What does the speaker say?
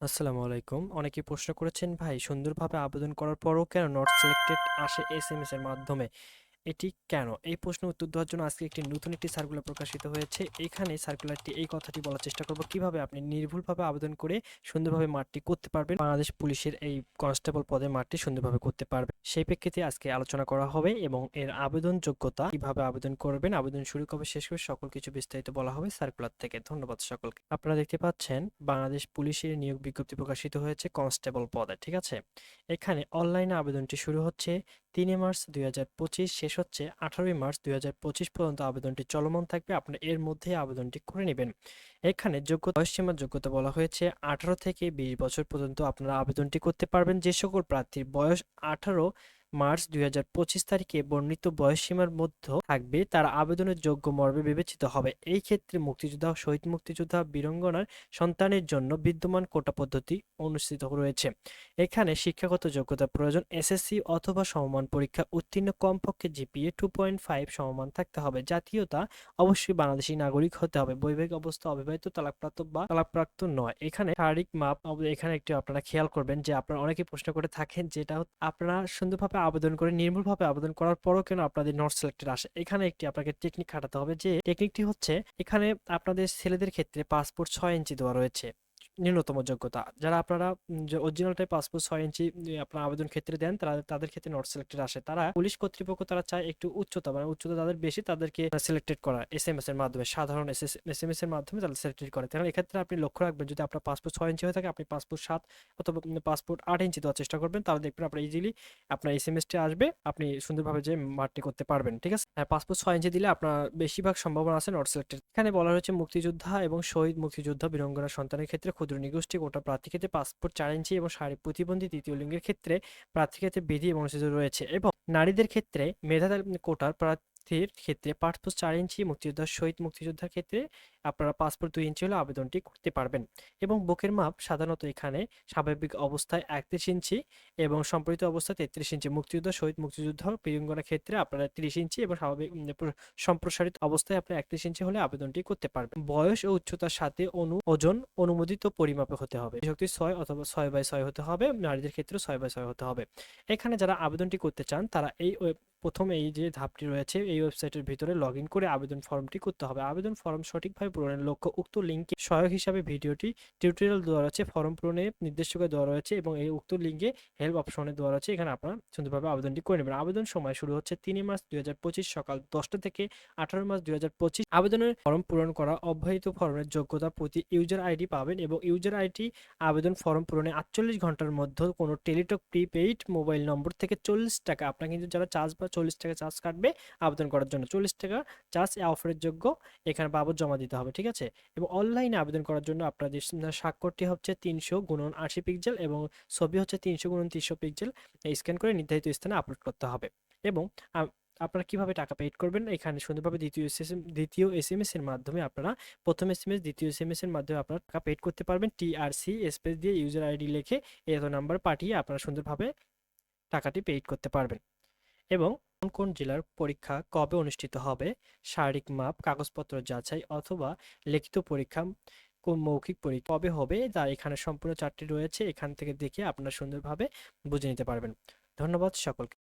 আসসালামু আলাইকুম। অনেকে প্রশ্ন করেছেন, ভাই, সুন্দরভাবে আবেদন করার পরও কেন নট সিলেক্টেড আসে এস এম এস এর মাধ্যমে? এটি কেন? এই প্রশ্ন উত্তর দেওয়ার জন্য আজকে একটি নতুন একটি সার্কুলার প্রকাশিত হয়েছে। এখানে সার্কুলারটি এই কথাটি বলার চেষ্টা করব, কীভাবে আপনি নির্ভুলভাবে আবেদন করে সুন্দরভাবে মাঠটি করতে পারবেন? বাংলাদেশ পুলিশের এই কনস্টেবল পদে মাঠটি সুন্দরভাবে করতে পারবেন সেই প্রেক্ষিতে আজকে আলোচনা করা হবে এবং এর আবেদন যোগ্যতা কীভাবে আবেদন করবেন, আবেদন শুরু কবে, শেষ করে সকল কিছু বিস্তারিত বলা হবে সার্কুলার থেকে। ধন্যবাদ সকলকে। আপনারা দেখতে পাচ্ছেন, বাংলাদেশ পুলিশের নিয়োগ বিজ্ঞপ্তি প্রকাশিত হয়েছে কনস্টেবল পদে, ঠিক আছে? এখানে অনলাইনে আবেদনটি শুরু হচ্ছে তিনে মার্চ দুই শেষ হচ্ছে আঠারোই মার্চ দুই হাজার পঁচিশ পর্যন্ত আবেদনটি চলমান থাকবে। আপনারা এর মধ্যে আবেদনটি করে নেবেন। এখানে যোগ্যতা বয়সসীমার যোগ্যতা বলা হয়েছে। আঠারো থেকে বিশ বছর পর্যন্ত আপনারা আবেদনটি করতে পারবেন। যে সকল প্রার্থীর বয়স আঠারো মার্চ দুই হাজার পঁচিশ তারিখে বর্ণিত বয়সসীমার মধ্যে থাকবে, তারা আবেদনের যোগ্য মর্মে বিবেচিত হবে। এই ক্ষেত্রে মুক্তিযোদ্ধা, শহীদ মুক্তিযোদ্ধা বীরঙ্গনার সন্তানের জন্য বিদ্যমান কোটা পদ্ধতি অনুষ্ঠিত রয়েছে। এখানে শিক্ষাগত যোগ্যতা প্রয়োজন, এসএসসি অথবা সমমান পরীক্ষা, উত্তীর্ণ কমপক্ষে জিপিএ টু পয়েন্ট ফাইভ সমমান থাকতে হবে। জাতীয়তা, অবশ্যই বাংলাদেশী নাগরিক হতে হবে। বৈবাহিক অবস্থা, অবিবাহিত, তালাকপ্রাপ্ত বা তালাকপ্রাপ্ত নয়। এখানে শারীরিক মাপ, এখানে একটু আপনারা খেয়াল করবেন যে আপনারা অনেকে প্রশ্ন করে থাকেন যেটা আপনারা সুন্দরভাবে আবেদন করে নির্ভুলভাবে আবেদন করার পরও কেন আপনাদের নট সিলেক্টেড আসে? এখানে একটি আপনাকে টেকনিক খাটাতে হবে যে টেকনিকটি হচ্ছে এখানে আপনাদের ছেলেদের ক্ষেত্রে পাসপোর্ট ছয় ইঞ্চি দেওয়া রয়েছে। ন্যূনতম যোগ্যতা। যারা আপনারা অরিজিনালটাই পাসপোর্ট ছয় ইঞ্চি আপনার আবেদন ক্ষেত্রে দেন, তারা, তাদের ক্ষেত্রে নট সিলেক্টেড আসে। তারা পুলিশ কর্তৃপক্ষ তারা চায় একটু উচ্চতা মানে উচ্চতা তাদের বেশি, তাদেরকে সিলেক্টেড করা এস এম এস এর মাধ্যমে, সাধারণ এস এম এস এর মাধ্যমে তারা সিলেক্টেড করে। তাহলে এক্ষেত্রে আপনি লক্ষ্য রাখবেন, যদি আপনার পাসপোর্ট ছয় ইঞ্চি হয়ে থাকে, আপনি পাসপোর্ট সাত অথবা পাসপোর্ট আট ইঞ্চি দেওয়ার চেষ্টা করবেন, তাহলে দেখবেন আপনার ইজিলি আপনার এস এম এসটি আসবে, আপনি সুন্দরভাবে যে মাঠটি করতে পারবেন, ঠিক আছে? হ্যাঁ পাসপোর্ট ছয় ইঞ্চি দিলে আপনার বেশিরভাগ সম্ভাবনা আছে নট সিলেক্টেড এখানে বলা হয়েছে মুক্তিযোদ্ধা এবং শহীদ মুক্তিযোদ্ধা বীরঙ্গনা সন্তানের ক্ষেত্রে ক্ষুদ্র নিগোষ্ঠী কোটা প্রার্থী ক্ষেত্রে পাসপোর্ট চার ইঞ্চি এবং শারীরিক প্রতিবন্ধী তৃতীয় লিঙ্গের ক্ষেত্রে প্রার্থী ক্ষেত্রে বিধি এবং রয়েছে এবং নারীদের ক্ষেত্রে মেধা কোটার প্রার্থীর ক্ষেত্রে পাসপোর্ট চার ইঞ্চি, মুক্তিযোদ্ধার শহীদ মুক্তিযোদ্ধার ক্ষেত্রে আপনারা পাসপোর্ট দুই ইঞ্চি হলে আবেদনটি করতে পারবেন। এবং বুকের মাপ সাধারণত এখানে স্বাভাবিক অবস্থায় একত্রিশ ইঞ্চি এবং সম্প্রতি অবস্থায় তেত্রিশ ইঞ্চি। মুক্তিযুদ্ধ শহীদ মুক্তিযুদ্ধ বীরঙ্গনার ক্ষেত্রে আপনারা তিরিশ ইঞ্চি এবং স্বাভাবিক সম্প্রসারিত অবস্থায় আপনি একত্রিশ ইঞ্চি হলে আবেদনটি করতে পারবেন। বয়স ও উচ্চতার সাথে অনু, ওজন অনুমোদিত পরিমাপে হতে হবে। শক্তি ছয় অথবা ছয় বাই ছয় হতে হবে। নারীদের ক্ষেত্রে ছয় বাই ছয় হতে হবে। এখানে যারা আবেদনটি করতে চান তারা এই প্রথম এই যে ধাপটি রয়েছে, এই ওয়েবসাইটের ভিতরে লগ করে আবেদন ফর্মটি করতে হবে। আবেদন ফর্ম সঠিকভাবে পূরণের লক্ষ্য উক্ত লিঙ্কে সহায়ক হিসাবে ভিডিওটি টিউটোরিয়াল দেওয়া রয়েছে, ফর্ম পূরণে নির্দেশিকা দেওয়া রয়েছে এবং এই উক্ত লিঙ্কে হেল্প অপশনে দেওয়া রয়েছে। এখানে আপনারা সুন্দরভাবে আবেদনটি করে নেবেন। আবেদন সময় শুরু হচ্ছে তিনই মার্চ দু হাজার পঁচিশ সকাল দশটা থেকে আঠারো মার্চ দুই হাজার পঁচিশ। আবেদনের ফর্ম পূরণ করা অব্যাহত ফর্মের যোগ্যতা প্রতি ইউজার আইডি পাবেন এবং ইউজার আইডি আবেদন ফর্ম পূরণে আটচল্লিশ ঘণ্টার মধ্যে কোনো টেলিটক প্রিপেইড মোবাইল নম্বর থেকে চল্লিশ টাকা। আপনার কিন্তু যারা চার্জ চল্লিশ টাকা চার্জ কাটবে, আবেদন করার জন্য চল্লিশ টাকা চার্জ অফারের যোগ্য, এখানে বাবদ জমা দিতে হবে, ঠিক আছে? এবং অনলাইনে আবেদন করার জন্য আপনাদের স্বাক্ষরটি হচ্ছে তিনশো গুণন আশি পিক্সেল এবং ছবি হচ্ছে তিনশো গুণন তিনশো পিক্সেল স্ক্যান করে নির্ধারিত স্থানে আপলোড করতে হবে। এবং আপনারা কীভাবে টাকা পেড করবেন? এখানে সুন্দরভাবে দ্বিতীয় এসএম দ্বিতীয় এস এম এস এর মাধ্যমে আপনারা, প্রথম এস এম এস দ্বিতীয় এস এম এস এর মাধ্যমে আপনারা টাকা পেড করতে পারবেন। টিআরসি, স্পেস দিয়ে ইউজার আইডি লিখে এত নাম্বার পাঠিয়ে আপনারা সুন্দরভাবে টাকাটি পেড করতে পারবেন। এবং কোন কোন জেলার পরীক্ষা কবে অনুষ্ঠিত হবে? শারীরিক মাপ, কাগজপত্র যাচাই অথবা লিখিত পরীক্ষা কোন মৌখিক পরীক্ষা কবে হবে? তা এখানে সম্পূর্ণ চারটি রয়েছে। এখান থেকে দেখে আপনারা সুন্দরভাবে বুঝে নিতে পারবেন। ধন্যবাদ সকলকে।